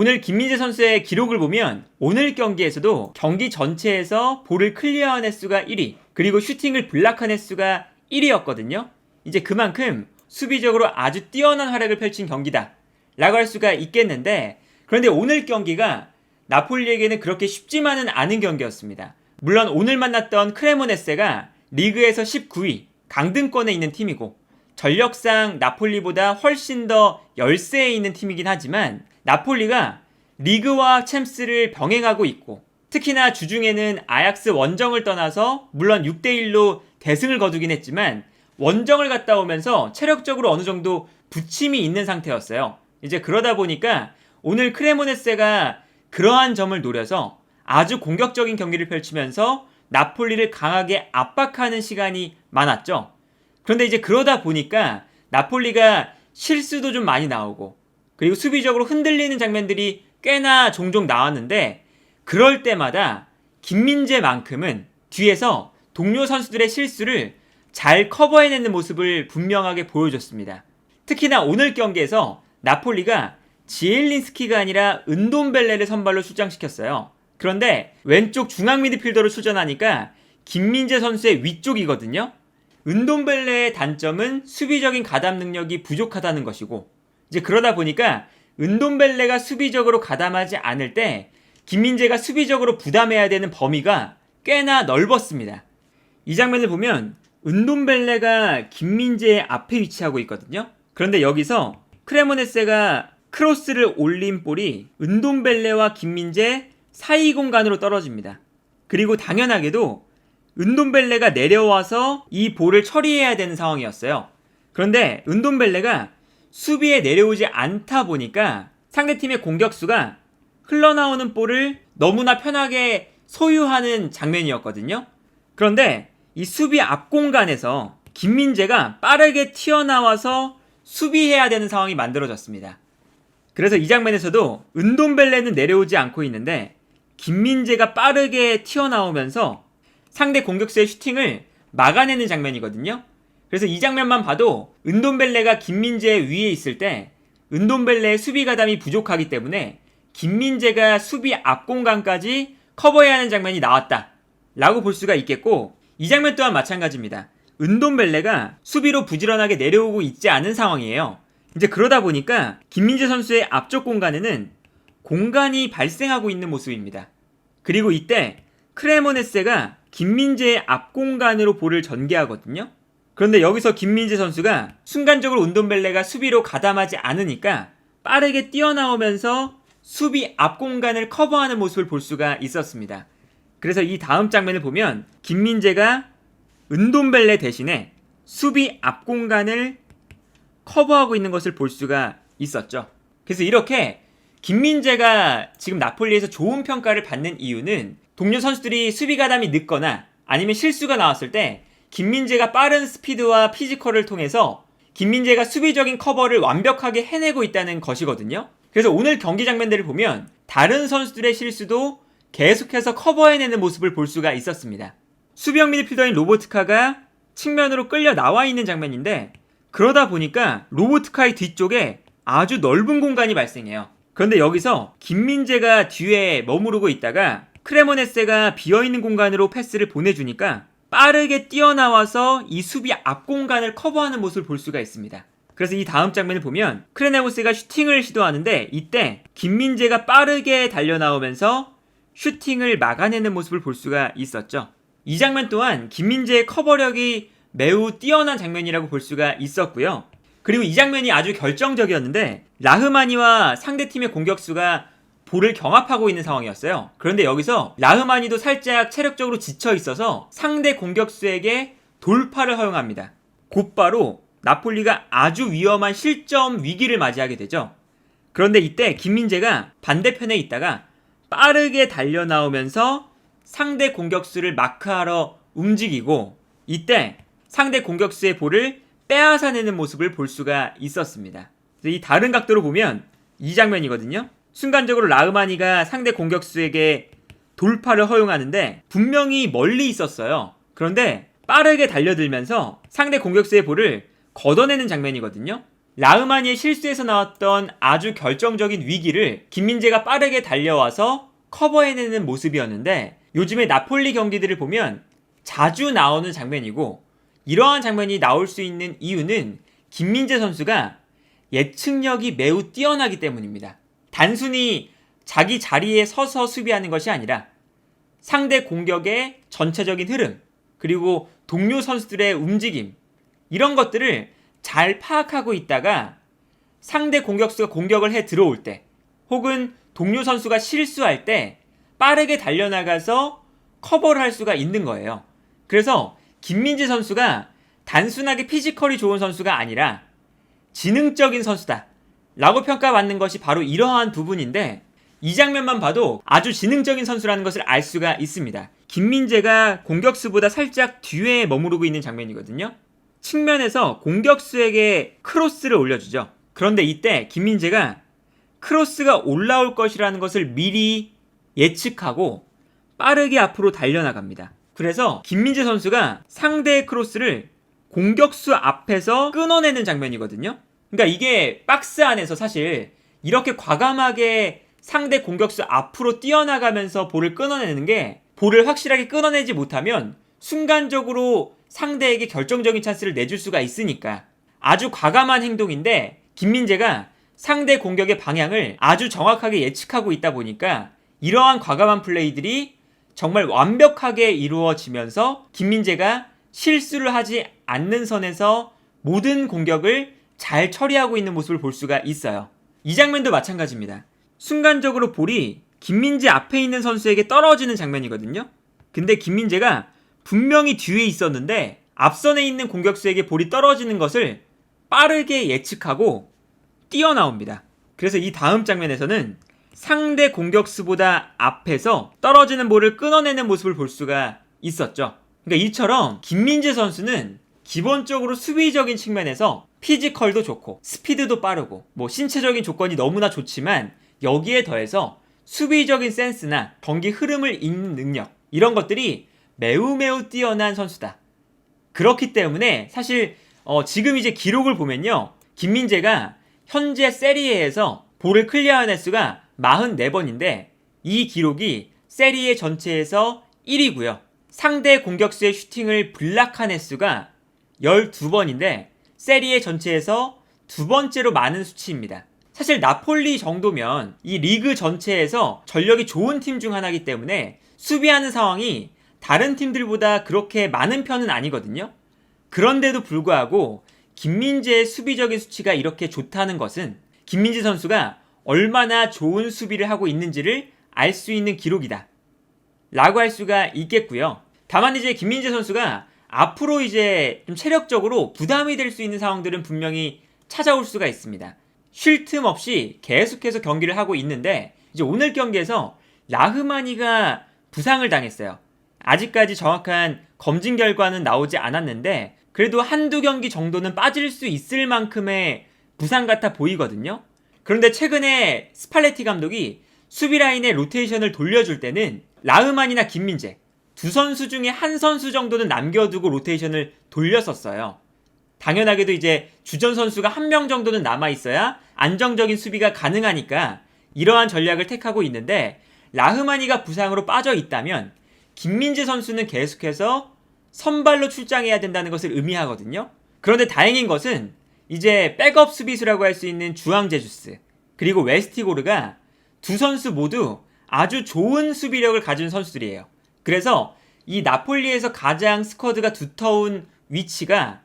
오늘 김민재 선수의 기록을 보면 오늘 경기에서도 경기 전체에서 볼을 클리어한 횟수가 1위, 그리고 슈팅을 블락한 횟수가 1위였거든요. 이제 그만큼 수비적으로 아주 뛰어난 활약을 펼친 경기다. 라고 할 수가 있겠는데, 그런데 오늘 경기가 나폴리에게는 그렇게 쉽지만은 않은 경기였습니다. 물론 오늘 만났던 크레모네세가 리그에서 19위, 강등권에 있는 팀이고, 전력상 나폴리보다 훨씬 더 열세에 있는 팀이긴 하지만, 나폴리가 리그와 챔스를 병행하고 있고, 특히나 주중에는 아약스 원정을 떠나서 물론 6대1로 대승을 거두긴 했지만 원정을 갔다 오면서 체력적으로 어느 정도 부침이 있는 상태였어요. 이제 그러다 보니까 오늘 크레모네세가 그러한 점을 노려서 아주 공격적인 경기를 펼치면서 나폴리를 강하게 압박하는 시간이 많았죠. 그런데 이제 그러다 보니까 나폴리가 실수도 좀 많이 나오고 그리고 수비적으로 흔들리는 장면들이 꽤나 종종 나왔는데 그럴 때마다 김민재만큼은 뒤에서 동료 선수들의 실수를 잘 커버해내는 모습을 분명하게 보여줬습니다. 특히나 오늘 경기에서 나폴리가 지엘린스키가 아니라 은돈벨레를 선발로 출장시켰어요. 그런데 왼쪽 중앙 미드필더로 출전하니까 김민재 선수의 위쪽이거든요. 은돈벨레의 단점은 수비적인 가담 능력이 부족하다는 것이고 이제 그러다 보니까 은돈벨레가 수비적으로 가담하지 않을 때 김민재가 수비적으로 부담해야 되는 범위가 꽤나 넓었습니다. 이 장면을 보면 은돈벨레가 김민재의 앞에 위치하고 있거든요. 그런데 여기서 크레모네세가 크로스를 올린 볼이 은돈벨레와 김민재 사이 공간으로 떨어집니다. 그리고 당연하게도 은돈벨레가 내려와서 이 볼을 처리해야 되는 상황이었어요. 그런데 은돈벨레가 수비에 내려오지 않다 보니까 상대팀의 공격수가 흘러나오는 볼을 너무나 편하게 소유하는 장면이었거든요. 그런데 이 수비 앞 공간에서 김민재가 빠르게 튀어나와서 수비해야 되는 상황이 만들어졌습니다. 그래서 이 장면에서도 은돈벨레는 내려오지 않고 있는데 김민재가 빠르게 튀어나오면서 상대 공격수의 슈팅을 막아내는 장면이거든요. 그래서 이 장면만 봐도 은돈벨레가 김민재 위에 있을 때 은돈벨레의 수비 가담이 부족하기 때문에 김민재가 수비 앞 공간까지 커버해야 하는 장면이 나왔다. 라고 볼 수가 있겠고 이 장면 또한 마찬가지입니다. 은돈벨레가 수비로 부지런하게 내려오고 있지 않은 상황이에요. 이제 그러다 보니까 김민재 선수의 앞쪽 공간에는 공간이 발생하고 있는 모습입니다. 그리고 이때 크레모네세가 김민재의 앞 공간으로 볼을 전개하거든요. 그런데 여기서 김민재 선수가 순간적으로 운동벨레가 수비로 가담하지 않으니까 빠르게 뛰어나오면서 수비 앞 공간을 커버하는 모습을 볼 수가 있었습니다. 그래서 이 다음 장면을 보면 김민재가 은돈벨레 대신에 수비 앞 공간을 커버하고 있는 것을 볼 수가 있었죠. 그래서 이렇게 김민재가 지금 나폴리에서 좋은 평가를 받는 이유는 동료 선수들이 수비 가담이 늦거나 아니면 실수가 나왔을 때 김민재가 빠른 스피드와 피지컬을 통해서 김민재가 수비적인 커버를 완벽하게 해내고 있다는 것이거든요. 그래서 오늘 경기 장면들을 보면 다른 선수들의 실수도 계속해서 커버해내는 모습을 볼 수가 있었습니다. 수비형 미드필더인 로보트카가 측면으로 끌려 나와 있는 장면인데 그러다 보니까 로보트카의 뒤쪽에 아주 넓은 공간이 발생해요. 그런데 여기서 김민재가 뒤에 머무르고 있다가 크레모네세가 비어있는 공간으로 패스를 보내주니까 빠르게 뛰어나와서 이 수비 앞 공간을 커버하는 모습을 볼 수가 있습니다. 그래서 이 다음 장면을 보면 크레네모스가 슈팅을 시도하는데 이때 김민재가 빠르게 달려나오면서 슈팅을 막아내는 모습을 볼 수가 있었죠. 이 장면 또한 김민재의 커버력이 매우 뛰어난 장면이라고 볼 수가 있었고요. 그리고 이 장면이 아주 결정적이었는데 라흐마니와 상대팀의 공격수가 볼을 경합하고 있는 상황이었어요. 그런데 여기서 라흐마니도 살짝 체력적으로 지쳐 있어서 상대 공격수에게 돌파를 허용합니다. 곧바로 나폴리가 아주 위험한 실점 위기를 맞이하게 되죠. 그런데 이때 김민재가 반대편에 있다가 빠르게 달려 나오면서 상대 공격수를 마크하러 움직이고 이때 상대 공격수의 볼을 빼앗아내는 모습을 볼 수가 있었습니다. 이 다른 각도로 보면 이 장면이거든요. 순간적으로 라흐마니가 상대 공격수에게 돌파를 허용하는데 분명히 멀리 있었어요. 그런데 빠르게 달려들면서 상대 공격수의 볼을 걷어내는 장면이거든요. 라흐마니의 실수에서 나왔던 아주 결정적인 위기를 김민재가 빠르게 달려와서 커버해내는 모습이었는데 요즘에 나폴리 경기들을 보면 자주 나오는 장면이고 이러한 장면이 나올 수 있는 이유는 김민재 선수가 예측력이 매우 뛰어나기 때문입니다. 단순히 자기 자리에 서서 수비하는 것이 아니라 상대 공격의 전체적인 흐름, 그리고 동료 선수들의 움직임, 이런 것들을 잘 파악하고 있다가 상대 공격수가 공격을 해 들어올 때, 혹은 동료 선수가 실수할 때 빠르게 달려나가서 커버를 할 수가 있는 거예요. 그래서 김민재 선수가 단순하게 피지컬이 좋은 선수가 아니라 지능적인 선수다. 라고 평가받는 것이 바로 이러한 부분인데 이 장면만 봐도 아주 지능적인 선수라는 것을 알 수가 있습니다. 김민재가 공격수보다 살짝 뒤에 머무르고 있는 장면이거든요. 측면에서 공격수에게 크로스를 올려주죠. 그런데 이때 김민재가 크로스가 올라올 것이라는 것을 미리 예측하고 빠르게 앞으로 달려나갑니다. 그래서 김민재 선수가 상대의 크로스를 공격수 앞에서 끊어내는 장면이거든요. 그러니까 이게 박스 안에서 사실 이렇게 과감하게 상대 공격수 앞으로 뛰어나가면서 볼을 끊어내는 게 볼을 확실하게 끊어내지 못하면 순간적으로 상대에게 결정적인 찬스를 내줄 수가 있으니까 아주 과감한 행동인데 김민재가 상대 공격의 방향을 아주 정확하게 예측하고 있다 보니까 이러한 과감한 플레이들이 정말 완벽하게 이루어지면서 김민재가 실수를 하지 않는 선에서 모든 공격을 잘 처리하고 있는 모습을 볼 수가 있어요. 이 장면도 마찬가지입니다. 순간적으로 볼이 김민재 앞에 있는 선수에게 떨어지는 장면이거든요. 근데 김민재가 분명히 뒤에 있었는데 앞선에 있는 공격수에게 볼이 떨어지는 것을 빠르게 예측하고 뛰어나옵니다. 그래서 이 다음 장면에서는 상대 공격수보다 앞에서 떨어지는 볼을 끊어내는 모습을 볼 수가 있었죠. 그러니까 이처럼 김민재 선수는 기본적으로 수비적인 측면에서 피지컬도 좋고 스피드도 빠르고 뭐 신체적인 조건이 너무나 좋지만 여기에 더해서 수비적인 센스나 경기 흐름을 읽는 능력 이런 것들이 매우 매우 뛰어난 선수다. 그렇기 때문에 사실 어, 지금 이제 기록을 보면요. 김민재가 현재 세리에에서 볼을 클리어한 횟수가 44번인데 이 기록이 세리에 전체에서 1위고요. 상대 공격수의 슈팅을 블락한 횟수가 12번인데 세리에 전체에서 두 번째로 많은 수치입니다. 사실 나폴리 정도면 이 리그 전체에서 전력이 좋은 팀 중 하나이기 때문에 수비하는 상황이 다른 팀들보다 그렇게 많은 편은 아니거든요. 그런데도 불구하고 김민재의 수비적인 수치가 이렇게 좋다는 것은 김민재 선수가 얼마나 좋은 수비를 하고 있는지를 알 수 있는 기록이다. 라고 할 수가 있겠고요. 다만 이제 김민재 선수가 앞으로 이제 좀 체력적으로 부담이 될 수 있는 상황들은 분명히 찾아올 수가 있습니다. 쉴 틈 없이 계속해서 경기를 하고 있는데 이제 오늘 경기에서 라흐마니가 부상을 당했어요. 아직까지 정확한 검진 결과는 나오지 않았는데 그래도 한두 경기 정도는 빠질 수 있을 만큼의 부상 같아 보이거든요. 그런데 최근에 스팔레티 감독이 수비 라인의 로테이션을 돌려줄 때는 라흐만이나 김민재 두 선수 중에 한 선수 정도는 남겨두고 로테이션을 돌렸었어요. 당연하게도 이제 주전 선수가 한 명 정도는 남아 있어야 안정적인 수비가 가능하니까 이러한 전략을 택하고 있는데 라흐마니가 부상으로 빠져 있다면 김민재 선수는 계속해서 선발로 출장해야 된다는 것을 의미하거든요. 그런데 다행인 것은 이제 백업 수비수라고 할 수 있는 주앙 제주스 그리고 웨스티고르가 두 선수 모두 아주 좋은 수비력을 가진 선수들이에요. 그래서 이 나폴리에서 가장 스쿼드가 두터운 위치가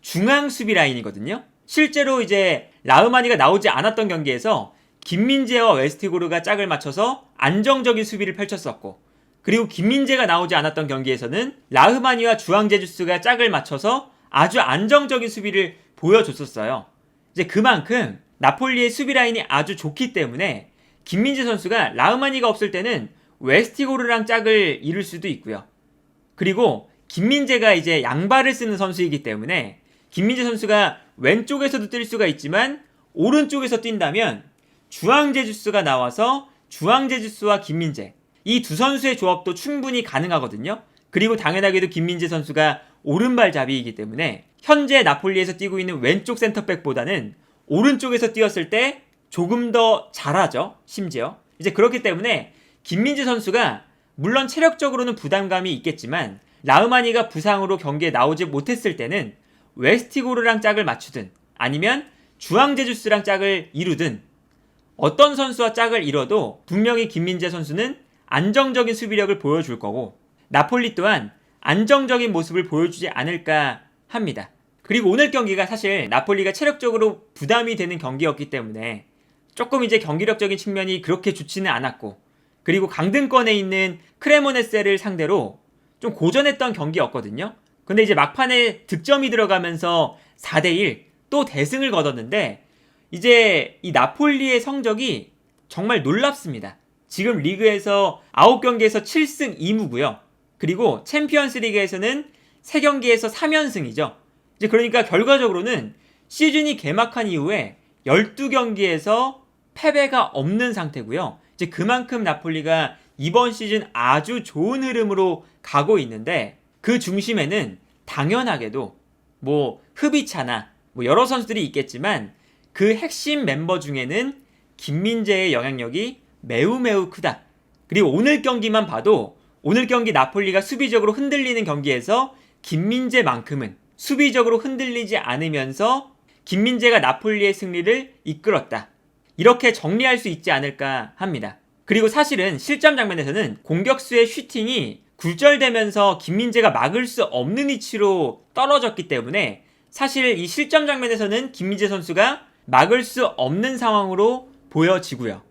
중앙 수비 라인이거든요. 실제로 이제 라흐마니가 나오지 않았던 경기에서 김민재와 웨스티고르가 짝을 맞춰서 안정적인 수비를 펼쳤었고 그리고 김민재가 나오지 않았던 경기에서는 라흐마니와 주앙제주스가 짝을 맞춰서 아주 안정적인 수비를 보여줬었어요. 이제 그만큼 나폴리의 수비 라인이 아주 좋기 때문에 김민재 선수가 라흐마니가 없을 때는 웨스티고르랑 짝을 이룰 수도 있고요. 그리고 김민재가 이제 양발을 쓰는 선수이기 때문에 김민재 선수가 왼쪽에서도 뛸 수가 있지만 오른쪽에서 뛴다면 주앙제주스가 나와서 주앙제주스와 김민재 이 두 선수의 조합도 충분히 가능하거든요. 그리고 당연하게도 김민재 선수가 오른발잡이이기 때문에 현재 나폴리에서 뛰고 있는 왼쪽 센터백보다는 오른쪽에서 뛰었을 때 조금 더 잘하죠. 심지어. 이제 그렇기 때문에 김민재 선수가 물론 체력적으로는 부담감이 있겠지만 라흐마니가 부상으로 경기에 나오지 못했을 때는 웨스티고르랑 짝을 맞추든 아니면 주앙제주스랑 짝을 이루든 어떤 선수와 짝을 이뤄도 분명히 김민재 선수는 안정적인 수비력을 보여줄 거고 나폴리 또한 안정적인 모습을 보여주지 않을까 합니다. 그리고 오늘 경기가 사실 나폴리가 체력적으로 부담이 되는 경기였기 때문에 조금 이제 경기력적인 측면이 그렇게 좋지는 않았고 그리고 강등권에 있는 크레모네세를 상대로 좀 고전했던 경기였거든요. 근데 이제 막판에 득점이 들어가면서 4대1 또 대승을 거뒀는데 이제 이 나폴리의 성적이 정말 놀랍습니다. 지금 리그에서 9경기에서 7승 2무고요. 그리고 챔피언스 리그에서는 3경기에서 3연승이죠. 이제 그러니까 결과적으로는 시즌이 개막한 이후에 12경기에서 패배가 없는 상태고요. 이제 그만큼 나폴리가 이번 시즌 아주 좋은 흐름으로 가고 있는데 그 중심에는 당연하게도 뭐 흐비차나 뭐 여러 선수들이 있겠지만 그 핵심 멤버 중에는 김민재의 영향력이 매우 매우 크다. 그리고 오늘 경기만 봐도 오늘 경기 나폴리가 수비적으로 흔들리는 경기에서 김민재만큼은 수비적으로 흔들리지 않으면서 김민재가 나폴리의 승리를 이끌었다. 이렇게 정리할 수 있지 않을까 합니다. 그리고 사실은 실점 장면에서는 공격수의 슈팅이 굴절되면서 김민재가 막을 수 없는 위치로 떨어졌기 때문에 사실 이 실점 장면에서는 김민재 선수가 막을 수 없는 상황으로 보여지고요.